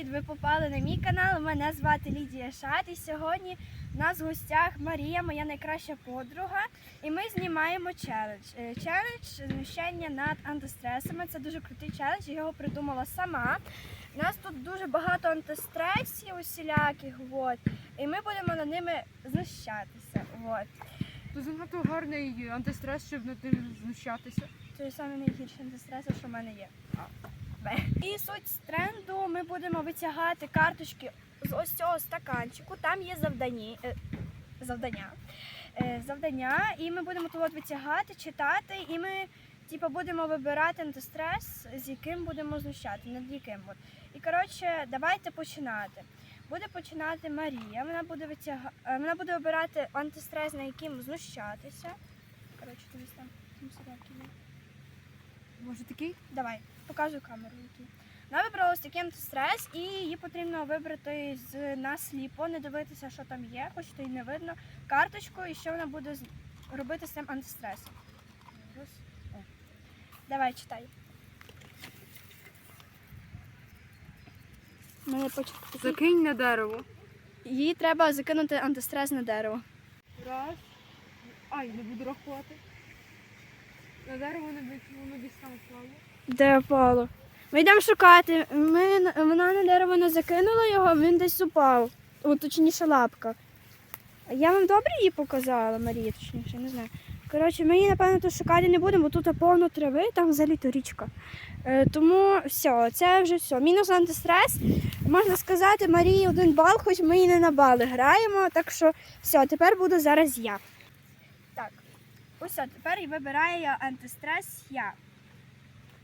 привіт! Ви попали на мій канал. Мене звати Лідія Шат. І сьогодні в нас в гостях Марія, моя найкраща подруга. І ми знімаємо челендж. Е, Челендж знущання над антистресами. Це дуже крутий челендж. Я його придумала сама. У нас тут дуже багато антистресів усіляких. От. І ми будемо над ними знущатися. От. Це занадто гарний антистрес, щоб над ним знущатися. Це саме найгірші антистреси, що в мене є. Бе. І суть з тренду ми будемо витягати карточки з ось цього стаканчику. Там є завдані, е, завдання. Е, завдання, і ми будемо тут витягати, читати, і ми типу, будемо вибирати антистрес, з яким будемо знущати, над яким. От. І коротше, давайте починати. Буде починати Марія. Вона буде витяга... е, вона буде вибирати антистрес, на яким знущатися. Коротше, там собаки є. Може такий? Давай, показуй камеру. який. Вона вибрала ось такий антистрес, і її потрібно вибрати з насліпо, не дивитися, що там є, хоч то й не видно, карточку, і що вона буде робити з цим антистресом. Давай, читай. Мене початку. Закинь на дерево. Їй треба закинути антистрес на дерево. Раз. Ай, не буду рахувати. На дерево воно десь там впало. Де впало? Ми йдемо шукати. Ми, вона на дерево не закинула його, він десь упав. О, точніше лапка. Я вам добре її показала, Марія, точніше, не знаю. Коротше, ми її, напевно, тут шукати не будемо, бо тут повно трави, там взагалі то річка. Е, тому все, це вже все. Мінус антистрес. Можна сказати, Марії один бал, хоч ми і не на бали граємо. Так що все, тепер буду зараз я. Ось тепер вибираю антистрес я.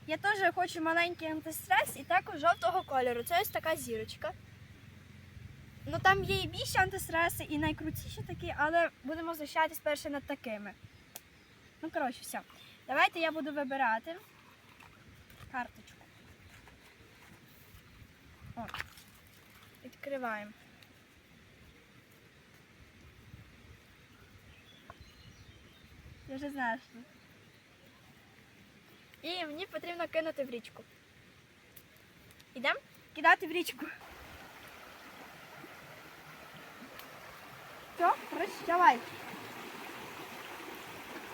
Я теж хочу маленький антистрес і також жовтого кольору. Це ось така зірочка. Ну там є і більші антистреси, і найкрутіші такі, але будемо знущатись перше над такими. Ну, коротше, все. Давайте я буду вибирати карточку. О. Відкриваємо. Я вже знаю, що. І мені потрібно кинути в річку. Ідемо? Кидати в річку. Все, прощавай.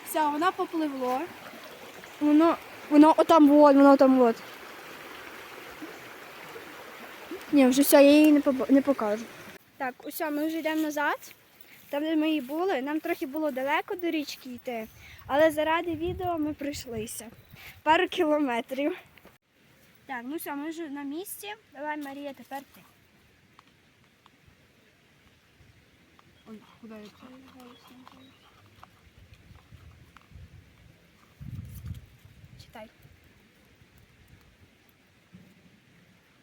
Все, воно попливло. Воно, воно отам вот, воно там вот. Ні, вже все, я її не, поб- не покажу. Так, усе, ми вже йдемо назад. Там, де ми і були, нам трохи було далеко до річки йти, але заради відео ми прийшлися. Пару кілометрів. Так, ну все, ми вже на місці. Давай, Марія, тепер ти. Ой, куди я? Читай.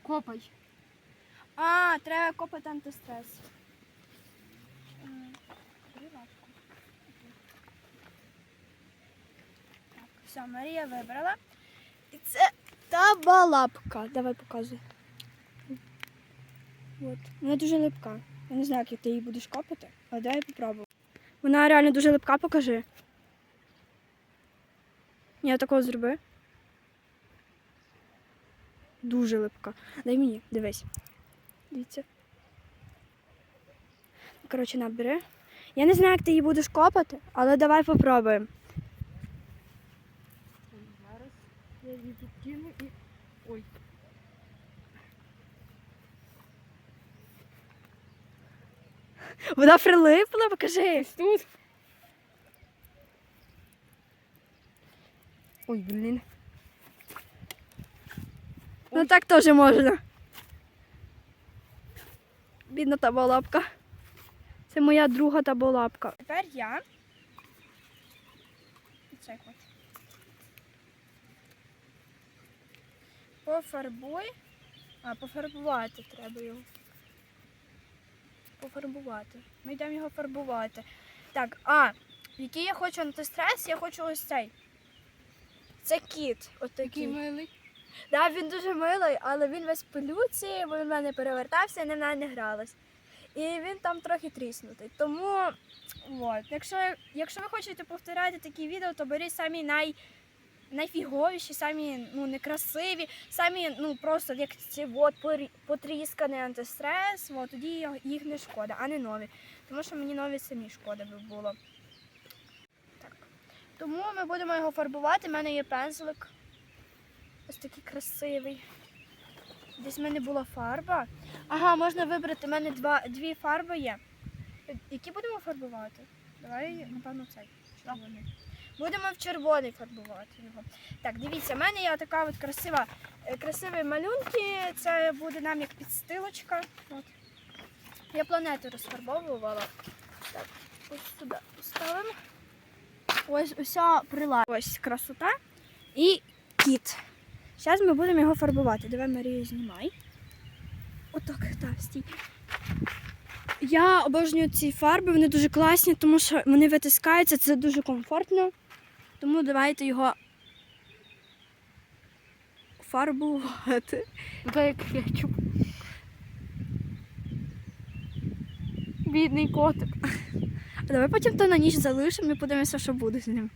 Копай. А, треба копати антистрес. Все, Марія вибрала. І це таба лапка. Давай показуй. От. Вона дуже липка. Я не знаю, як ти її будеш копати, але давай попробуй. Вона реально дуже липка, покажи. Ні, такого зроби. Дуже липка. Дай мені, дивись. Дивіться. Коротше, набери. Я не знаю, як ти її будеш копати, але давай попробуємо. Ой, Зараз я її тут кину і. Ой. Вона прилипла, покажи. Ось тут. Ой, блін. Ну так теж можна. Бідна таболапка. Це моя друга таболапка. Тепер я. Це от. Пофарбуй. А, пофарбувати треба його. Пофарбувати. Ми йдемо його фарбувати. Так, а, який я хочу антистрес, я хочу ось цей. Це кіт. От Такий такий. милий. Да, він дуже милий, але він весь пилюці, бо він в мене перевертався і не в мене гралась. І він там трохи тріснутий. Тому, от, якщо, якщо ви хочете повторяти такі відео, то беріть самі най, найфіговіші, самі ну, некрасиві, самі ну, просто як ці от, потрісканий антистрес, от, тоді їх не шкода, а не нові. Тому що мені нові самі шкода би було. Так. Тому ми будемо його фарбувати. У мене є пензлик. Ось такий красивий. Десь в мене була фарба. Ага, можна вибрати. У мене два, дві фарби є. Які будемо фарбувати? Давай, напевно, цей червоний. Будемо в червоний фарбувати його. Так, дивіться, в мене є така от красива, е, красиві малюнки. Це буде нам як підстилочка. От. Я планету розфарбовувала. Так, ось сюди поставимо. Ось уся прила. Ось красота і кіт. Зараз ми будемо його фарбувати. Давай, Марія, знімай. Отак, так, стій. Я обожнюю ці фарби, вони дуже класні, тому що вони витискаються, це дуже комфортно. Тому давайте його фарбувати. Та як кетчуп. Бідний котик. А давай потім то на ніч залишимо і подивимося, що буде з ним.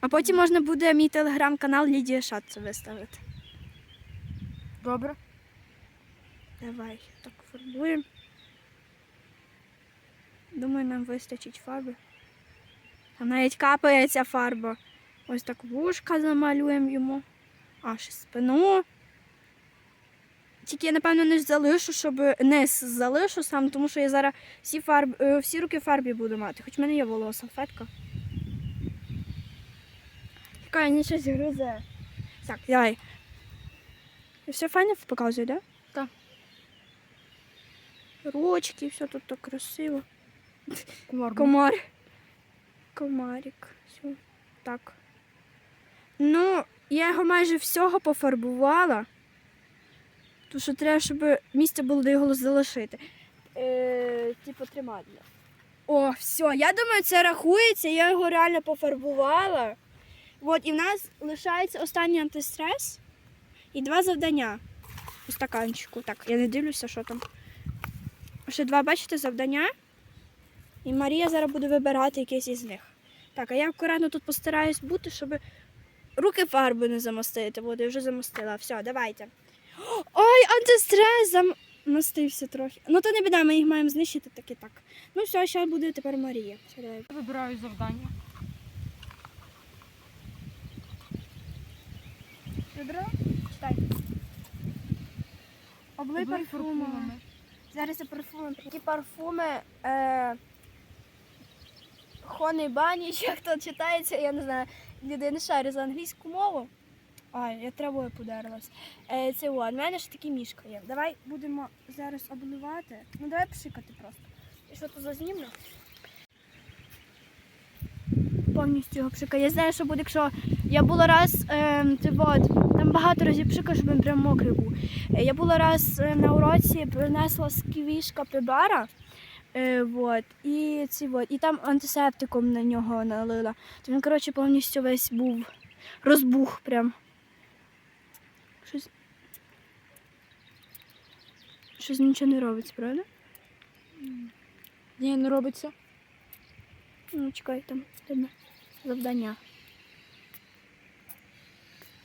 А потім можна буде мій телеграм-канал Лідія Шатце виставити. Добре. Давай, так фарбуємо. Думаю, нам вистачить фарби. Там навіть капає ця фарба. Ось так вушка замалюємо йому. А, ще спину. Тільки я, напевно, не залишу, щоб низ залишу сам, тому що я зараз всі, фарб... е, всі руки фарбі буду мати. Хоч в мене є волоса, салфетка. Чекай, мені щось гризе. Так, давай. Все файно показує, так? Да? Так. Ручки, все тут так красиво. Комар. Комар. Комарик. Все. Так. Ну, я його майже всього пофарбувала. Тому що треба, щоб місце було де його залишити. Е, типу тримати. О, все. Я думаю, це рахується. Я його реально пофарбувала. От, і в нас лишається останній антистрес і два завдання у стаканчику. Так, я не дивлюся, що там. Ще два, бачите, завдання. І Марія зараз буде вибирати якесь із них. Так, а я акуратно тут постараюсь бути, щоб руки фарби не замостити. От, я вже замостила. Все, давайте. Ой, антистрес замостився трохи. Ну то не біда, ми їх маємо знищити так і так. Ну все, зараз буде тепер Марія. Все, давай. Вибираю завдання. Вибрала? Читай. Облий Облий парфумами. парфумами. Зараз це парфуми. Такі парфуми. Е... Хоний бані, як то читається, я не знаю. Люди не шарю за англійську мову. Ай, я травою подарилась. Е, це в мене ж такі мішка є. Давай будемо зараз обливати. Ну давай пшикати просто. І що то зазнімлю? Повністю його пшикаю. Я знаю, що буде, якщо я була раз, е, це от, там багато разів пшикаю, щоб він прям мокрий був. Е, Я була раз е, на уроці, принесла сквіш капібара. Е, вот, і, ці, вот, і там антисептиком на нього налила. То він, коротше, повністю весь був розбух прям. Щось. Щось нічого не робиться, правда? Ні, не робиться. Ну, чекай, там одне завдання.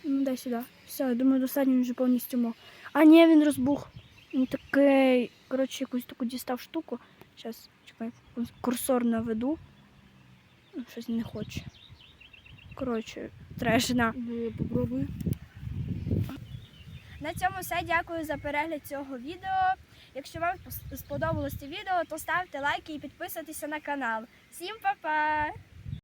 Ну, дай сюди. Все, я думаю, достатньо він вже повністю мог. А ні, він розбух. Він такий, коротше, якусь таку дістав штуку. Зараз, чекай, курсор наведу. Ну, Щось не хоче. Коротше, трешна. Попробую. На цьому все. Дякую за перегляд цього відео. Якщо вам сподобалось це відео, то ставте лайки і підписуйтесь на канал. Всім па-па!